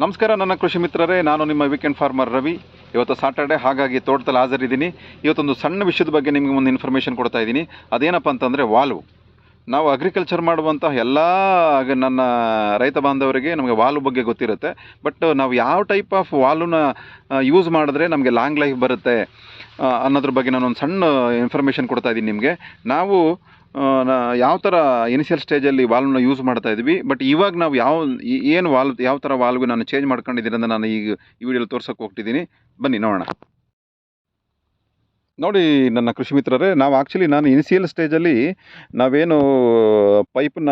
ನಮಸ್ಕಾರ, ನನ್ನ ಕೃಷಿ ಮಿತ್ರರೇ, ನಾನು ನಿಮ್ಮ ವೀಕೆಂಡ್ ಫಾರ್ಮರ್ ರವಿ. ಇವತ್ತು ಸಾಟರ್ಡೆ ಹಾಗಾಗಿ ತೋಟದಲ್ಲಿ ಹಾಜರಿದ್ದೀನಿ. ಇವತ್ತೊಂದು ಸಣ್ಣ ವಿಷಯದ ಬಗ್ಗೆ ನಿಮಗೆ ಒಂದು ಇನ್ಫಾರ್ಮೇಷನ್ ಕೊಡ್ತಾ ಇದ್ದೀನಿ. ಅದೇನಪ್ಪ ಅಂತಂದರೆ ವಾಲ್ವ್ ನಾವು ಅಗ್ರಿಕಲ್ಚರ್ ಮಾಡುವಂಥ ಎಲ್ಲ ನನ್ನ ರೈತ ಬಾಂಧವರಿಗೆ ನಮಗೆ ವಾಲ್ವ್ ಬಗ್ಗೆ ಗೊತ್ತಿರುತ್ತೆ. ಬಟ್ ನಾವು ಯಾವ ಟೈಪ್ ಆಫ್ ವಾಲ್ವ್ನ ಯೂಸ್ ಮಾಡಿದ್ರೆ ನಮಗೆ ಲಾಂಗ್ ಲೈಫ್ ಬರುತ್ತೆ ಅನ್ನೋದ್ರ ಬಗ್ಗೆ ನಾನು ಒಂದು ಸಣ್ಣ ಇನ್ಫಾರ್ಮೇಷನ್ ಕೊಡ್ತಾ ಇದ್ದೀನಿ ನಿಮಗೆ. ನಾವು ಯಾವ ಥರ ಇನಿಷಿಯಲ್ ಸ್ಟೇಜಲ್ಲಿ ವಾಲ್ವ್ನ ಯೂಸ್ ಮಾಡ್ತಾ ಇದ್ವಿ ಬಟ್ ಇವಾಗ ನಾವು ಯಾವ ಏನು ವಾಲ್ವ್ ಯಾವ ಥರ ವಾಲ್ವ್ ನಾನು ಚೇಂಜ್ ಮಾಡ್ಕೊಂಡಿದ್ದೀನಿ ಅಂತ ನಾನು ಈಗ ಈ ವಿಡಿಯೋಲಿ ತೋರ್ಸೋಕೆ ಹೋಗ್ತಿದ್ದೀನಿ. ಬನ್ನಿ, ನೋಡೋಣ. ನೋಡಿ, ನನ್ನ ಕೃಷಿ ಮಿತ್ರರೇ, ನಾವು ಆ್ಯಕ್ಚುಲಿ ನಾನು ಇನಿಷಿಯಲ್ ಸ್ಟೇಜಲ್ಲಿ ನಾವೇನು ಪೈಪನ್ನ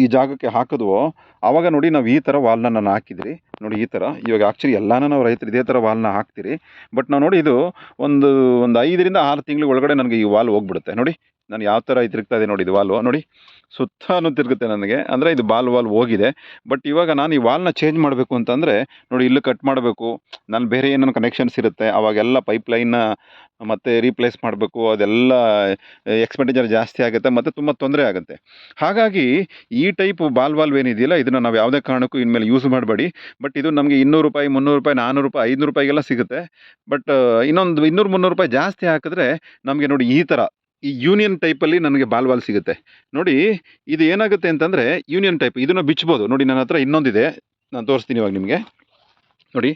ಈ ಜಾಗಕ್ಕೆ ಹಾಕಿದ್ವೋ ಆವಾಗ ನೋಡಿ ನಾವು ಈ ಥರ ವಾಲ್ನ ನಾನು ಹಾಕಿದ್ರಿ. ನೋಡಿ ಈ ಥರ ಇವಾಗ ಆ್ಯಕ್ಚುಲಿ ಎಲ್ಲಾನು ನಾವು ರೈತರು ಇದೇ ಥರ ವಾಲ್ನ ಹಾಕ್ತೀರಿ. ಬಟ್ ನಾವು ನೋಡಿ ಇದು ಒಂದು ಒಂದು ಐದರಿಂದ ಆರು ತಿಂಗಳ ಒಳಗಡೆ ನನಗೆ ಈ ವಾಲ್ ಹೋಗ್ಬಿಡುತ್ತೆ. ನೋಡಿ ನಾನು ಯಾವ ಥರ ತಿರುಗ್ತಾ ಇದೆ ನೋಡಿ, ಇದು ವಾಲ್ವು ನೋಡಿ ಸುತ್ತಾನು ತಿರುಗುತ್ತೆ ನನಗೆ. ಅಂದರೆ ಇದು ಬಾಲ್ ವಾಲ್ ಹೋಗಿದೆ. ಬಟ್ ಇವಾಗ ನಾನು ಈ ವಾಲ್ನ ಚೇಂಜ್ ಮಾಡಬೇಕು ಅಂತಂದರೆ, ನೋಡಿ, ಇಲ್ಲಿ ಕಟ್ ಮಾಡಬೇಕು. ನಾನು ಬೇರೆ ಏನೇನು ಕನೆಕ್ಷನ್ಸ್ ಇರುತ್ತೆ. ಅವಾಗೆಲ್ಲ ಪೈಪ್ ಲೈನ್ನ ಮತ್ತು ರೀಪ್ಲೇಸ್ ಮಾಡಬೇಕು. ಅದೆಲ್ಲ ಎಕ್ಸ್ಪೆಂಡಿಚರ್ ಜಾಸ್ತಿ ಆಗುತ್ತೆ ಮತ್ತು ತುಂಬ ತೊಂದರೆ ಆಗುತ್ತೆ. ಹಾಗಾಗಿ ಈ ಟೈಪ್ ಬಾಲ್ ವಾಲ್ವ್ ಏನಿದೆಯಲ್ಲ, ಇದನ್ನು ನಾವು ಯಾವುದೇ ಕಾರಣಕ್ಕೂ ಇನ್ಮೇಲೆ ಯೂಸ್ ಮಾಡಬೇಡಿ. ಬಟ್ ಇದು ನಮಗೆ ಇನ್ನೂರು ರೂಪಾಯಿ, ಮುನ್ನೂರು ರೂಪಾಯಿ ನಾನ್ನೂರು ರೂಪಾಯಿ, ಐನೂರು ರೂಪಾಯಿಗೆಲ್ಲ ಸಿಗುತ್ತೆ. ಬಟ್ ಇನ್ನೊಂದು, ಇನ್ನೂರು, ಮುನ್ನೂರು ರೂಪಾಯಿ ಜಾಸ್ತಿ ಹಾಕಿದ್ರೆ ನಮಗೆ ನೋಡಿ ಈ ಥರ ಈ ಯೂನಿಯನ್ ಟೈಪಲ್ಲಿ ನನಗೆ ಬಾಲ್ ಬಾಲ್ ಸಿಗುತ್ತೆ. ನೋಡಿ, ಇದು ಏನಾಗುತ್ತೆ ಅಂತಂದರೆ ಯೂನಿಯನ್ ಟೈಪ್ ಇದನ್ನು ಬಿಚ್ಬೋದು. ನೋಡಿ, ನನ್ನ ಹತ್ರ ಇನ್ನೊಂದಿದೆ. ನಾನು ತೋರಿಸ್ತೀನಿ ಇವಾಗ ನಿಮಗೆ. ನೋಡಿ,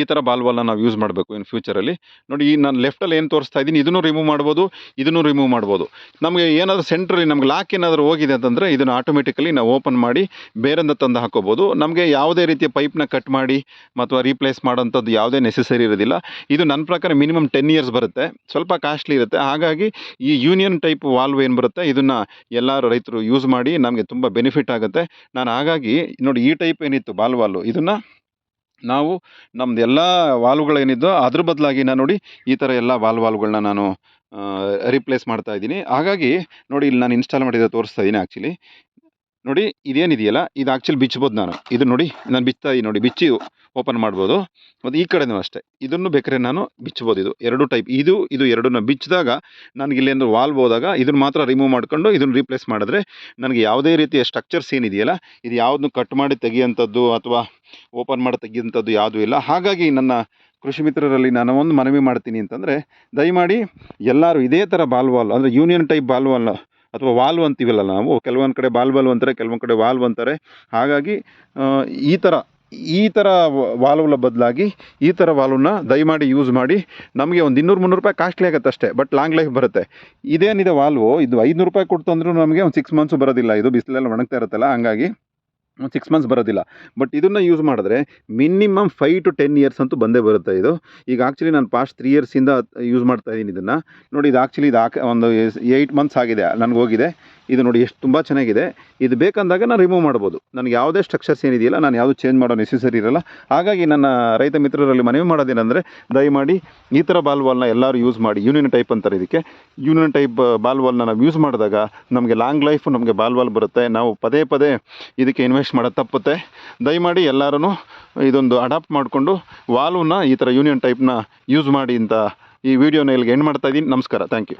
ಈ ಥರ ಬಾಲ್ ವಾಲ್ನ ನಾವು ಯೂಸ್ ಮಾಡಬೇಕು ಇನ್ನು ಫ್ಯೂಚರಲ್ಲಿ ನೋಡಿ, ಈ ನಾನು ಲೆಫ್ಟಲ್ಲಿ ಏನು ತೋರಿಸ್ತಾ ಇದ್ದೀನಿ, ಇದನ್ನು ರಿಮೂವ್ ಮಾಡ್ಬೋದು, ಇದನ್ನು ರಿಮೂವ್ ಮಾಡ್ಬೋದು. ನಮಗೆ ಏನಾದರೂ ಸೆಂಟ್ರಲ್ಲಿ ನಮ್ಗೆ ಲಾಕ್ ಏನಾದರೂ ಹೋಗಿದೆ ಅಂತಂದರೆ, ಇದನ್ನು ಆಟೋಮೆಟಿಕಲಿ ನಾವು ಓಪನ್ ಮಾಡಿ ಬೇರೆಂದ ತಂದು ಹಾಕೋಬೋದು. ನಮಗೆ ಯಾವುದೇ ರೀತಿಯ ಪೈಪ್ನ ಕಟ್ ಮಾಡಿ ಅಥವಾ ರೀಪ್ಲೇಸ್ ಮಾಡೋಂಥದ್ದು ಯಾವುದೇ ನೆಸೆಸರಿ ಇರೋದಿಲ್ಲ. ಇದು ನನ್ನ ಪ್ರಕಾರ ಮಿನಿಮಮ್ ಟೆನ್ ಇಯರ್ಸ್ ಬರುತ್ತೆ. ಸ್ವಲ್ಪ ಕಾಸ್ಟ್ಲಿ ಇರುತ್ತೆ. ಹಾಗಾಗಿ ಈ ಯೂನಿಯನ್ ಟೈಪ್ ವಾಲ್ವ್ ಏನು ಬರುತ್ತೆ, ಇದನ್ನು ಎಲ್ಲರೂ ರೈತರು ಯೂಸ್ ಮಾಡಿ ನಮಗೆ ತುಂಬ ಬೆನಿಫಿಟ್ ಆಗುತ್ತೆ. ನಾನು ಹಾಗಾಗಿ, ನೋಡಿ, ಈ ಟೈಪ್ ಏನಿತ್ತು ಬಾಲ್ ವಾಲ್ವು ಇದನ್ನು ನಾವು ನಮ್ದು ಎಲ್ಲ ವಾಲ್ವ್ಗಳೇನಿದ್ದೋ ಅದ್ರ ಬದಲಾಗಿ ನಾನು ನೋಡಿ ಈ ಥರ ಎಲ್ಲ ವಾಲ್ ವಾಲ್ವ್ಗಳನ್ನ ನಾನು ರಿಪ್ಲೇಸ್ ಮಾಡ್ತಾ ಇದ್ದೀನಿ. ಹಾಗಾಗಿ ನೋಡಿ ಇಲ್ಲಿ ನಾನು ಇನ್ಸ್ಟಾಲ್ ಮಾಡಿದ್ರೆ ತೋರಿಸ್ತಾ ಇದ್ದೀನಿ ಆ್ಯಕ್ಚುಲಿ ನೋಡಿ ಇದೇನಿದೆಯಲ್ಲ, ಇದು ಆ್ಯಕ್ಚುಲಿ ಬಿಚ್ಬೋದು ನಾನು. ಇದು ನೋಡಿ ನಾನು ಬಿಚ್ತಾ ಇದ್ದೀನಿ ನೋಡಿ, ಬಿಚ್ಚಿ ಓಪನ್ ಮಾಡ್ಬೋದು. ಮತ್ತು ಈ ಕಡೆನೂ ಅಷ್ಟೇ. ಇದನ್ನು ಬೇಕಾದ್ರೆ ನಾನು ಬಿಚ್ಬೋದು ಇದು. ಎರಡು ಟೈಪ್ ಇದು ಇದು ಎರಡನ್ನ ಬಿಚ್ಚಿದಾಗ ನನಗೆ ಇಲ್ಲೇಂದ್ರೆ ವಾಲ್ವ್ ಹೋದಾಗ ಇದನ್ನು ಮಾತ್ರ ರಿಮೂವ್ ಮಾಡ್ಕೊಂಡು ಇದನ್ನು ರೀಪ್ಲೇಸ್ ಮಾಡಿದ್ರೆ ನನಗೆ ಯಾವುದೇ ರೀತಿಯ ಸ್ಟ್ರಕ್ಚರ್ಸ್ ಏನಿದೆಯಲ್ಲ, ಇದು ಯಾವುದನ್ನು ಕಟ್ ಮಾಡಿ ತೆಗಿಯೋಂಥದ್ದು ಅಥವಾ ಓಪನ್ ಮಾಡಿ ತೆಗೆದಂಥದ್ದು ಯಾವುದೂ ಇಲ್ಲ. ಹಾಗಾಗಿ ನನ್ನ ಕೃಷಿ ಮಿತ್ರರಲ್ಲಿ ನಾನು ಒಂದು ಮನವಿ ಮಾಡ್ತೀನಿ ಅಂತಂದರೆ, ದಯಮಾಡಿ ಎಲ್ಲರೂ ಇದೇ ಥರ ಬಾಲ್ವಾಲ್ ಅಂದರೆ ಯೂನಿಯನ್ ಟೈಪ್ ಬಾಲ್ವಾಲ್ ಅಥವಾ ವಾಲ್ವ್ ಅಂತೀವಲ್ಲ ನಾವು, ಕೆಲವೊಂದು ಕಡೆ ಬಾಲ್ ವಾಲ್ವ್ ಅಂತಾರೆ, ಕೆಲವೊಂದು ಕಡೆ ವಾಲ್ವ್ ಅಂತಾರೆ. ಹಾಗಾಗಿ ಈ ಥರ ಈ ಥರ ವಾಲ್ವ್ల ಬದಲಾಗಿ ಈ ಥರ ವಾಲ್ವ್ನ ದಯಮಾಡಿ ಯೂಸ್ ಮಾಡಿ, ನಮಗೆ ಒಂದು ಇನ್ನೂರು ಮುನ್ನೂರು ರೂಪಾಯಿ ಕಾಸ್ಟ್ಲಿ ಆಗುತ್ತೆ ಅಷ್ಟೇ ಬಟ್ ಲಾಂಗ್ ಲೈಫ್ ಬರುತ್ತೆ. ಇದೇನಿದೆ ವಾಲ್ವು, ಇದು ಐದುನೂರು ರೂಪಾಯಿ ಕೊಡ್ತು ಅಂದರೂ ನಮಗೆ ಒಂದು ಸಿಕ್ಸ್ ಮಂತ್ಸು ಬರೋದಿಲ್ಲ, ಇದು ಬಿಸಿಲೆಲ್ಲ ಒಣಗ್ತಾ ಇರುತ್ತಲ್ಲ, ಹಂಗಾಗಿ ಒಂದು ಸಿಕ್ಸ್ ಮಂತ್ಸ್ ಬರೋದಿಲ್ಲ. ಬಟ್ ಇದನ್ನು ಯೂಸ್ ಮಾಡಿದ್ರೆ minimum five to ten years ಅಂತೂ ಬಂದೇ ಬರುತ್ತೆ ಇದು. ಈಗ ಆ್ಯಕ್ಚುಲಿ ನಾನು ಪಾಸ್ಟ್ ತ್ರೀ ಇಯರ್ಸಿಂದ ಯೂಸ್ ಮಾಡ್ತಾ ಇದ್ದೀನಿ ಇದನ್ನು. ನೋಡಿ ಇದು ಆ್ಯಕ್ಚುಲಿ ಇದು ಹಾಕಿ ಒಂದು ಏಯ್ಟ್ ಮಂತ್ಸ್ ಆಗಿದೆ, ನನಗೆ ಹೋಗಿದೆ. ಇದು ನೋಡಿ ಎಷ್ಟು ತುಂಬ ಚೆನ್ನಾಗಿದೆ. ಇದು ಬೇಕಂದಾಗ ನಾನು ರಿಮೂವ್ ಮಾಡ್ಬೋದು. ನನಗೆ ಯಾವುದೇ ಸ್ಟ್ರಕ್ಚರ್ಸ್ ಏನಿದೆಯಲ್ಲ, ನಾನು ಯಾವುದು ಚೇಂಜ್ ಮಾಡೋ ನೆಸೆಸರಿ ಇರಲ್ಲ. ಹಾಗಾಗಿ ನನ್ನ ರೈತ ಮಿತ್ರರಲ್ಲಿ ಮನವಿ ಮಾಡೋದೇನೆಂದರೆ, ದಯಮಾಡಿ ಈ ಥರ ಬಾಲ್ ವಾಲ್ನ ಎಲ್ಲರೂ ಯೂಸ್ ಮಾಡಿ. ಯೂನಿಯನ್ ಟೈಪ್ ಅಂತಾರೆ ಇದಕ್ಕೆ. ಯೂನಿಯನ್ ಟೈಪ್ ಬಾಲ್ ವಾಲ್ನ ನಾವು ಯೂಸ್ ಮಾಡಿದಾಗ ನಮಗೆ ಲಾಂಗ್ ಲೈಫ್ ನಮಗೆ ಬಾಲ್ ವಾಲ್ ಬರುತ್ತೆ. ನಾವು ಪದೇ ಪದೇ ಇದಕ್ಕೆ ಇನ್ವೆಸ್ಟ್ ಮಾಡೋದು ತಪ್ಪುತ್ತೆ. ದಯಮಾಡಿ ಎಲ್ಲರೂ ಇದೊಂದು ಅಡಾಪ್ಟ್ ಮಾಡಿಕೊಂಡು ವಾಲ್ವನ್ನ ಈ ಥರ ಯೂನಿಯನ್ ಟೈಪ್ನ ಯೂಸ್ ಮಾಡಿ ಅಂತ ಈ ವಿಡಿಯೋನ ಇಲ್ಲಿಗೆ ಎಂಡ್ ಮಾಡ್ತಾ ಇದ್ದೀನಿ. ನಮಸ್ಕಾರ. Thank you